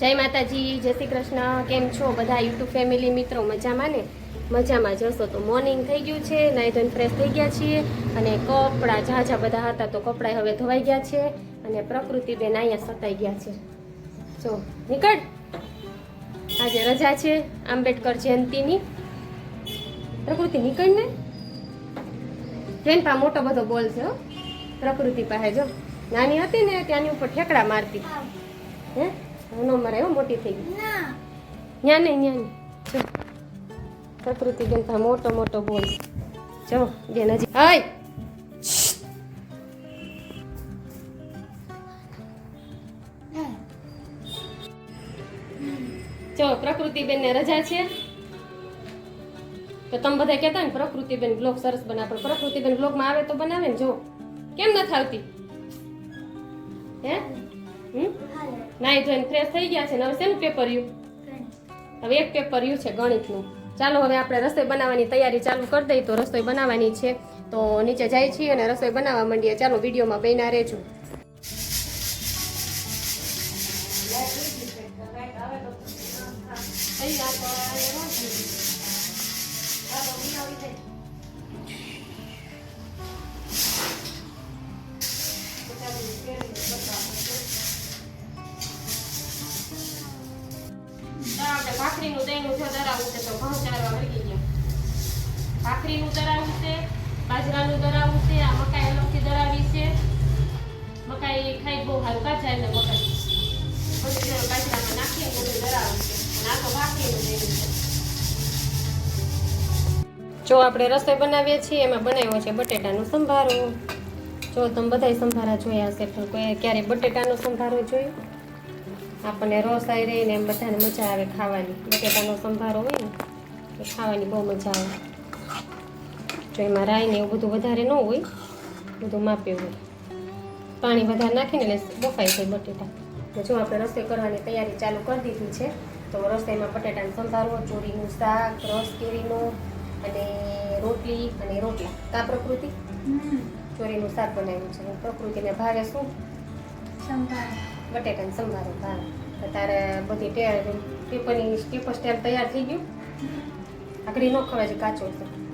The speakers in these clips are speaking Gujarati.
જય માતાજી, જય શ્રી કૃષ્ણ. કેમ છો બધા યુટ્યુબ ફેમિલી મિત્રો? મજામાં ને? મજામાં જશો તો મોર્નિંગ થઈ ગયું છે, નાઈ ધોઈને ફ્રેશ થઈ ગયા છીએ અને કપડાં ઝાઝા બધા હતા તો કપડાં હવે ધોવાઈ ગયા છે અને પ્રકૃતિ બેન અહીંયા સતાઈ ગયા છે. જો, નીકળ. આજે રજા છે, આંબેડકર જયંતિની. પ્રકૃતિ નીકળ ને? ટ્રેન પા મોટો બધો બોલ છે પ્રકૃતિ પાસે જો. નાની હતી ને ત્યાંની ઉપર ઠેકડા મારતી. હે? નો મરે હો મોટી થઈ ગઈ. ન્યા નહીં ન્યા નહીં. જો. પ્રકૃતિ બેન મોટો મોટો બોલ. જો બેન હજી હાય! જો પ્રકૃતિબેન ને રજા છે. તો તમે બધા કહેતા ને પ્રકૃતિબેન બ્લોગ સરસ બનાવે. પણ પ્રકૃતિબેન બ્લોગમાં આવે તો બનાવે ને જો. કેમ નથી આવતી? હે? નાઈ ધોઈને ફ્રેશ થઈ ગયા છે. ને હવે શેનું પેપર યુ હવે એક પેપર યુ છે ગણિતનું. ચાલો હવે આપણે રસોઈ બનાવવાની તૈયારી ચાલુ કરી દઈએ. તો રસોઈ બનાવવાની છે. તો નીચે જાય છીએ અને રસોઈ બનાવવા માંડીએ. ચાલો વિડીયોમાં બન્યા રહેજો. ભાખરીનું દહીંનું જો છે તો ઘઉં ચારવા વળગી ગયા ભાખરીનું દરાવવું છે, બાજરાનું દરાવું છે, આ મકાઈ અલગથી દરાવી છે. મકાઈ ખાઈ બહુ સારું કાચા એટલે મકાઈ બધું બાજરામાં નાખીને બધું તો ભાખરીનું જો આપણે રસોઈ બનાવીએ છીએ, એમાં બનાવ્યો છે બટેટાનું સંભારો. જો તમે બધાય સંભારા જોયા હશે પણ કોઈ ક્યારે બટેટાનો સંભારો જોયો? આપણને રસ આવી રહી ને એમ બધાને મજા આવે ખાવાની. બટેટાનો સંભારો હોય ને એ ખાવાની બહુ મજા આવે. જો એમાં રાઈ ને એવું બધું વધારે ન હોય બધું માપે હોય. પાણી વધારે નાખીને એટલે બફાઈ જાય બટેટા. જો આપણે રસોઈ કરવાની તૈયારી ચાલુ કરી દીધી છે તો રસોઈમાં બટેટાનો સંભારો ચોરીનું શાક રસ કેરીનું અને રોટલી અને રોટલા. કા પ્રકૃતિ? ચોરીનું શાક બનાવ્યું છે. પ્રકૃતિને ભાવે શું? બટેટાનો સંભારો ભાવે તારે બધી ટેર પેપરની પેપર સ્ટેપ તૈયાર થઈ ગયું. આકડી ન ખવાય છે કાચો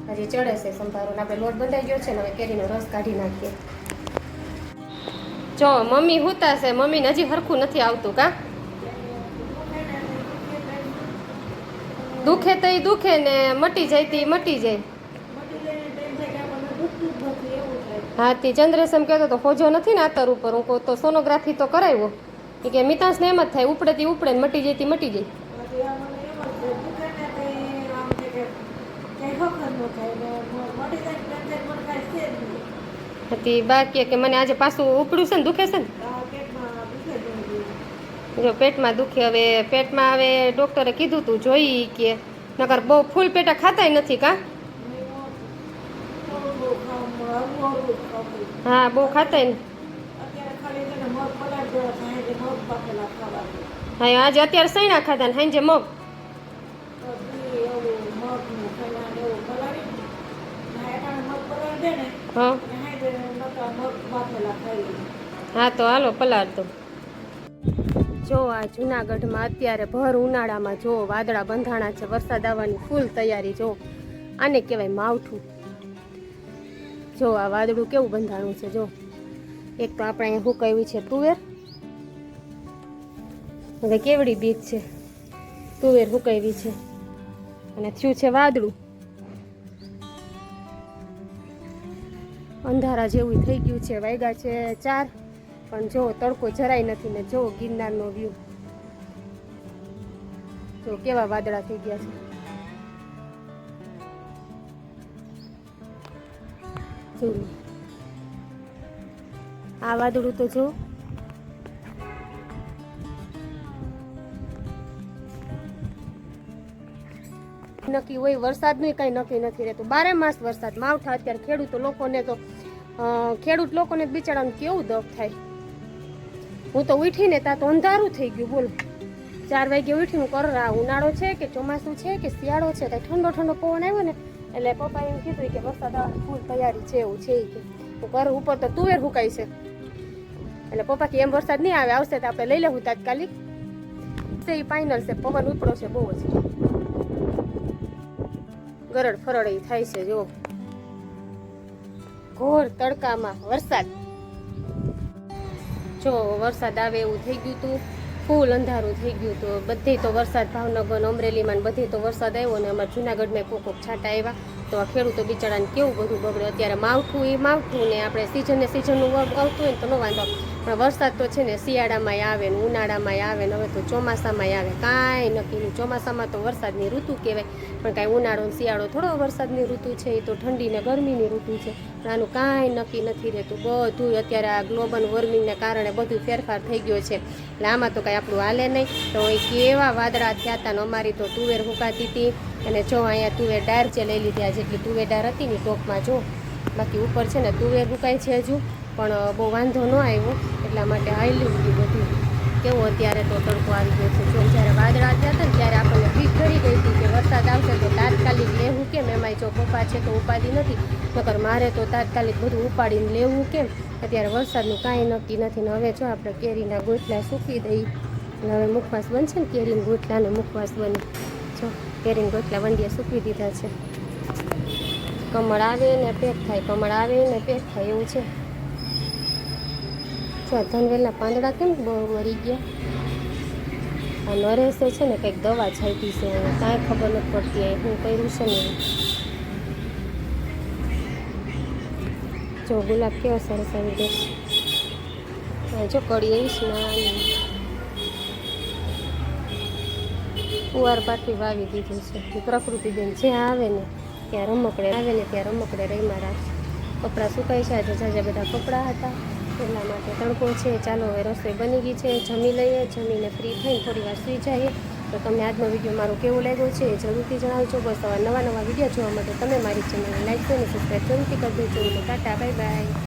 છે હજી ચડે છે સંભારો આપણે લોટ બંધાઈ ગયો છે ને હવે કેરીનો રસ કાઢી નાખીએ. જો, મમ્મી હુતા છે. મમ્મીને હજી હરખું નથી આવતું, કા? દુખે તો દુખે ને મટી જાય તે મટી જાય. હા તે ચંદ્રેશ એમ કહેતો તો હોજો નથી ને આતર ઉપર? હું તો સોનોગ્રાફી તો કરાવ્યો. એ કે મિતાંશને એમ જ થાય ઉપડેતી ઉપડે ને મટી જતી મટી જાય. હતી બાકી કે મને આજે પાછું ઉપડ્યું છે ને દુખે છે ને? જો પેટમાં દુખે હવે પેટમાં હવે ડોક્ટરે કીધું તું જોઈ કે નકર બહુ ફૂલ પેટા ખાતાય નથી કા? હા બહુ ખાતા ને. હા આજે અત્યારે સૈણા ખાતા ને સાંજે મગ. હા. હા તો હાલો પલાર તો જો આ જુનાગઢમાં અત્યારે ભર ઉનાળામાં જો વાદળા બંધાણા છે વરસાદ આવવાની ફૂલ તૈયારી જો. આને કહેવાય માવઠું. જો, આ વાદળું કેવું બંધાણું છે, જો. એક તો આપણે અહીંયા હુકાવી છે તુવેર. હવે કેવડી બીક છે? તુવેર હુકાવી છે. અને થયું છે વાદળું. અંધારા જેવું થઈ ગયું છે વાગ્યા છે ચાર. પણ જો, તડકો જરાય નથી ને જો ગિરનારનો વ્યૂ જો, કેવા વાદળા થઈ ગયા છે. જો. આ વાદળું તો જો. નક્કી હોય, વરસાદનું કાંઈ નક્કી નથી રહેતું. બારે માસ વરસાદ. માવઠા અત્યારે ખેડૂતો લોકોને તો ખેડૂત લોકોને બિચારાને કેવું દખ થાય. હું તો ઉઠીને ત્યાં તો અંધારું થઈ ગયું, બોલ. ચાર વાગે ઉઠીને કર ઉનાળો છે કે ચોમાસું છે કે શિયાળો છે, કાંઈ ઠંડો ઠંડો પવન આવ્યો ને એટલે પપ્પા એમ કીધું કે વરસાદ આવવાની ફૂલ તૈયારી છે, એવું છે કે. ઘર ઉપર તો તુવેર હુકાય છે. એટલે પપ્પા કે એમ વરસાદ નહીં આવે, આવશે તો આપણે લઈ લેવું તાત્કાલિક. એ ફાઇનલ છે, પવન ઉપડો છે બહુ જ. ગરડ ફરડ એ થાય છે જો ઘોર તડકામાં વરસાદ. જો વરસાદ આવે એવું થઈ ગયું હતું ફૂલ અંધારું થઈ ગયું હતું બધે તો વરસાદ ભાવનગર અમરેલીમાં બધે તો વરસાદ આવ્યો ને અમારા જુનાગઢમાં કોક કોક છાંટા આવ્યા. તો આ ખેડૂતો બિચારાને કેવું બધું બગડે. અત્યારે માવઠું, એ માવઠું ને આપણે સિઝન ને સિઝનનું આવતું હોય ને તો ન વાંધો. પણ વરસાદ તો છે ને શિયાળામાંય આવે ને ઉનાળામાંય આવે ને હવે તો ચોમાસામાંય આવે. કાંઈ નક્કી નહીં ચોમાસામાં તો વરસાદની ઋતુ કહેવાય. પણ કાંઈ ઉનાળો ને શિયાળો થોડો વરસાદની ઋતુ છે, એ તો ઠંડી ને ગરમીની ઋતુ છે. પણ આનું કાંઈ નક્કી નથી રહેતું. બધું અત્યારે આ ગ્લોબલ વોર્મિંગને કારણે બધું ફેરફાર થઈ ગયો છે. એટલે આમાં તો કાંઈ આપણું હાલે નહીં. તો એ કેવા વાદળા થયા હતા ને અમારી તો તુવેર હુકાતી હતી અને જો અહીંયા તુવેર ડાર છે, લઈ લીધી આ જેટલી તુવેર ડાર હતી ને ટોપમાં જો. બાકી ઉપર છે ને તુવેર મુકાય છે હજુ, પણ બહુ વાંધો ન આવ્યો. એટલા માટે હાઈલી લીધી બધું. કેવું અત્યારે તો તડકો આવી ગયો છે. જો જ્યારે વાદળા થયા હતા ને ત્યારે આપણને ભીખ ઘડી ગઈ હતી કે વરસાદ આવશે તો તાત્કાલિક લેવું કેમ? એમાંય જો પપ્પા છે તો ઉપાડી નથી. નકર મારે તો તાત્કાલિક બધું ઉપાડીને લેવું કેમ? અત્યારે વરસાદનું કાંઈ નક્કી નથી ને હવે જો આપણે કેરીના ગોટલા સૂકી દઈ. હવે મુખવાસ બનશે ને કેરીના ગોટલાને મુખવાસ બને. જો કેરીને ગોટલા વંડિયા સૂકવી દીધા છે. કમળ આવે ને પેક થાય, કમળ આવે ને પેક થાય એવું છે. જો ધનવેલના પાંદડા કેમ મરી ગયા? આ નરેશે છે ને કંઈક દવા છાંટી છે કાંઈ ખબર નથી પડતી હું કર્યું છે ને જો ગુલાબ કેવો સરસ આવી ગયો. જો કડી આવીશ નાની. કુવાર પાટવી વાવી દીધું છે. પ્રકૃતિબેન જ્યાં આવે ને, ત્યાં રમકડે આવે ને, ત્યાં રમકડે રહીમાં રાખે કપડાં સુકાઈ છે. આજે જાજા બધા કપડાં હતા. એટલા માટે તડકો છે. ચાલો હવે રસોઈ બની ગઈ છે. જમી લઈએ. જમીને ફ્રી થઈને થોડી વાર સુઈ જઈએ. તો તમને આજનો વીડિયો મારો કેવો લાગ્યો છે એ જરૂરથી જણાવજો. બસ આવા નવા નવા વીડિયો જોવા માટે તમે મારી ચેનલને લાઈક કરીને સબસ્ક્રાઈબ જરૂરથી કરી દેજો. Tata bye bye